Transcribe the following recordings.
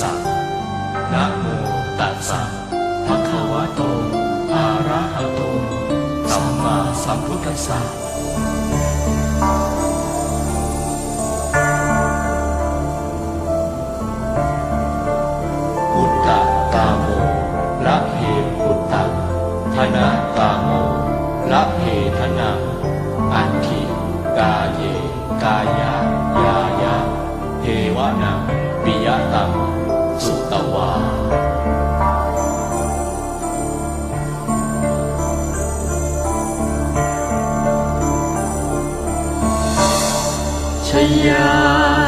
สัมนะโมตัสสะภะคะวะโต อะระหะโต สัมมาสัมพุทธัสสะ 尘埃。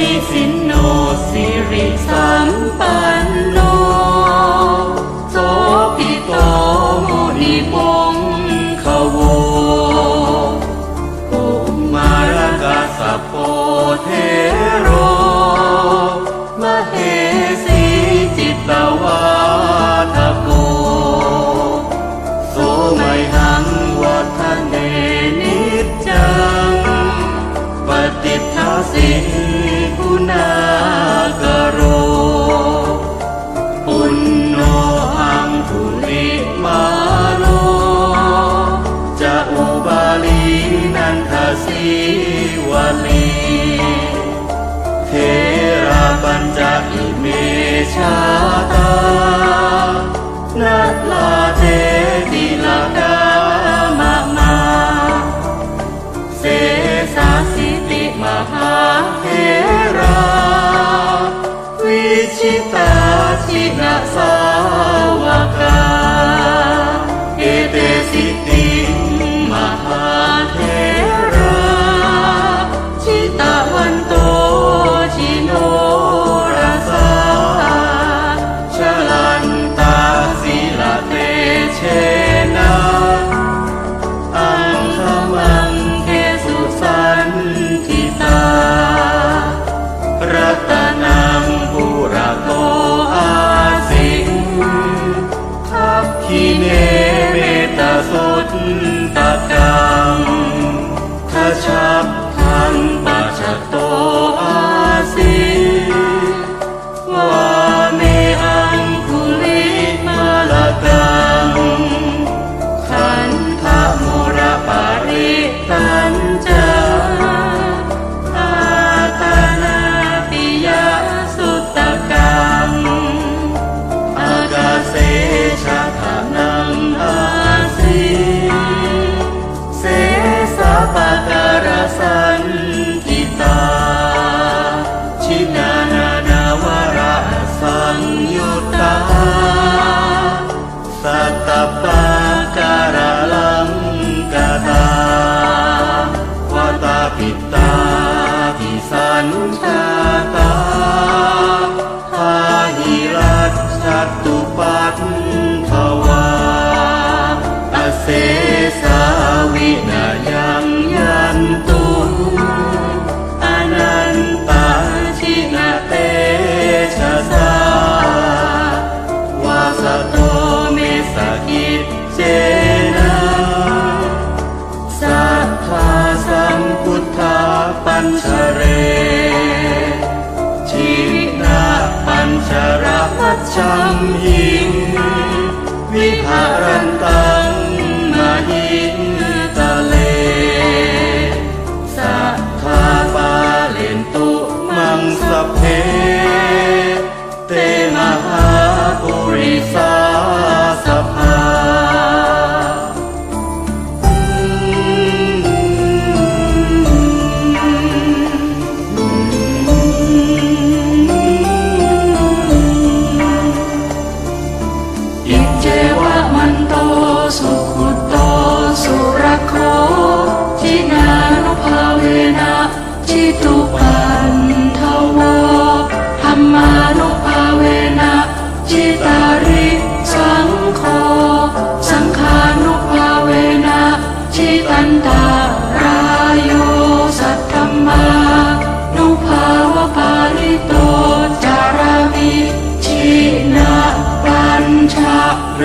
นิสินโนสิริสัมปันโนโสภิโตโมนิพงขโวภูมารกาสะโพเทโรมเหสีจิตตวาทโกโสไมหังวัฒเนนิจังปฏิทัสสิ สีวลีเทราปัญจอิเมชาตานัาลาเทติลากามะมา เสสาสิติมหาเท ตุปัฏฐวาอเสสาวินายัง จฉั ชินาปัญชาเร